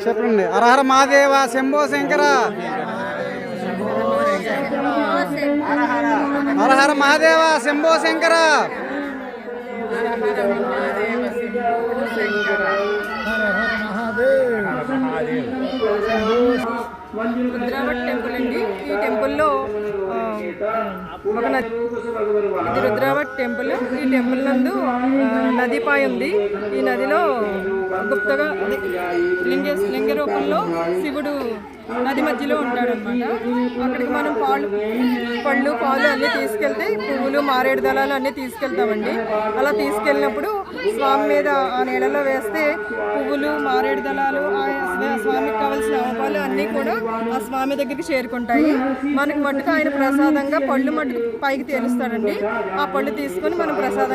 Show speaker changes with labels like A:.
A: చెప్పండి. అరహర మహాదేవ శంభో శంకర. అరహర మహాదేవ శంభో శంకర.
B: రుద్రావట్ టెంపుల్ అండి. ఈ టెంపుల్లో ఆ, ఇది రుద్రావట్ టెంపుల్. ఈ టెంపుల్ నందు నదిపాయ ఉంది. ఈ నదిలో గుప్తగా లింగ లింగ రూపంలో శివుడు నది మధ్యలో ఉంటాడనమాట అక్కడికి మనం పాలు పళ్ళు పాలు అన్నీ తీసుకెళ్తే పువ్వులు మారేడు దళాలు అన్నీ తీసుకెళ్తామండి. అలా తీసుకెళ్ళినప్పుడు స్వామి మీద ఆ నీళ్ళలో వేస్తే పువ్వులు మారేడు దళాలు ఆ స్వామికి అన్నీ కూడా ఆ స్వామి దగ్గరికి చేరుకుంటాయి. మనకు మట్టుకు ఆయన ప్రసాదంగా పళ్ళు మట్టుకు పైకి తేలుస్తాడండి. ఆ పళ్ళు తీసుకొని మనం ప్రసాదం